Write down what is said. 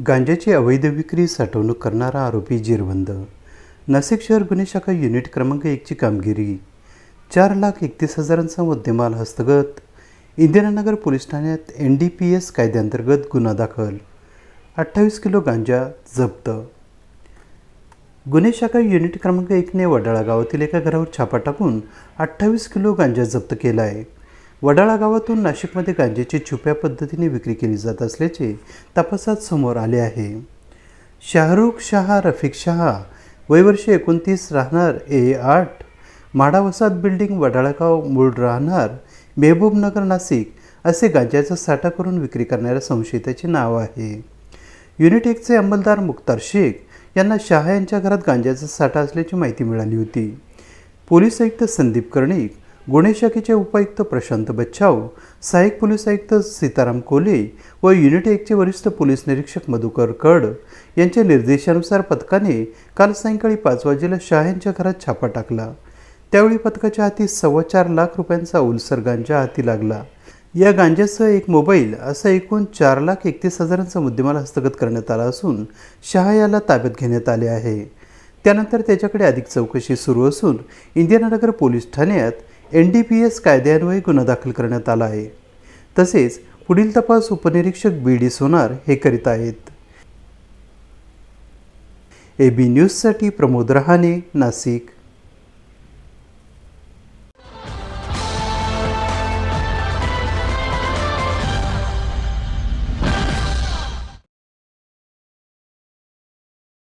गांज्याची अवैध विक्री साठवणूक करणारा आरोपी जेरबंद. नाशिक शहर गुन्हे शाखा युनिट क्रमांक एकची कामगिरी. चार लाख एकतीस हजारांचा मुद्देमाल हस्तगत. इंदिरानगर पोलीस ठाण्यात एन डी पी एस कायद्याअंतर्गत गुन्हा दाखल. अठ्ठावीस किलो गांजा जप्त. गुन्हे शाखा युनिट क्रमांक एकने वडाळा गावातील एका घरावर छापा टाकून अठ्ठावीस किलो गांजा जप्त केला आहे वडाळा गावातून नाशिकमध्ये गांजेची छुप्या पद्धतीने विक्री केली जात असल्याचे तपासात समोर आले आहे. शाहरुख शहा रफिक शहा वयवर्षी एकोणतीस राहणार ए आठ माडावसाद बिल्डिंग वडाळागाव मूळ राहणार मेहबूबनगर नाशिक असे गांजाचा साठा करून विक्री करणाऱ्या संशयिताचे नाव आहे. युनिट एकचे अंमलदार मुख्तार शेख यांना शहा यांच्या घरात गांजाचा साठा असल्याची माहिती मिळाली होती. पोलीस आयुक्त संदीप कर्णिक गुन्हे शाखेचे उपायुक्त प्रशांत बच्छाव सहाय्यक पोलीस आयुक्त सीताराम कोले व युनिट एकचे वरिष्ठ पोलीस निरीक्षक मधुकर कड यांच्या निर्देशानुसार पथकाने काल सायंकाळी पाच वाजेला शाह यांच्या घरात छापा टाकला. त्यावेळी पथकाच्या हाती सव्वा चार लाख रुपयांचा उलसर गांजा हाती लागला. या गांजासह एक मोबाईल असा एकूण चार लाख एकतीस हजारांचा मुद्देमाल हस्तगत करण्यात आला असून शहा याला ताब्यात घेण्यात आले आहे. त्यानंतर त्याच्याकडे अधिक चौकशी सुरू असून इंदिरानगर पोलीस ठाण्यात एन डी पी एस कायद्यान्वये गुन्हा दाखल करण्यात आला आहे. तसेच पुढील तपास उपनिरीक्षक बी डी सोनार हे करीत आहेत. ए बी न्यूजसाठी प्रमोद रहाणे नाशिक.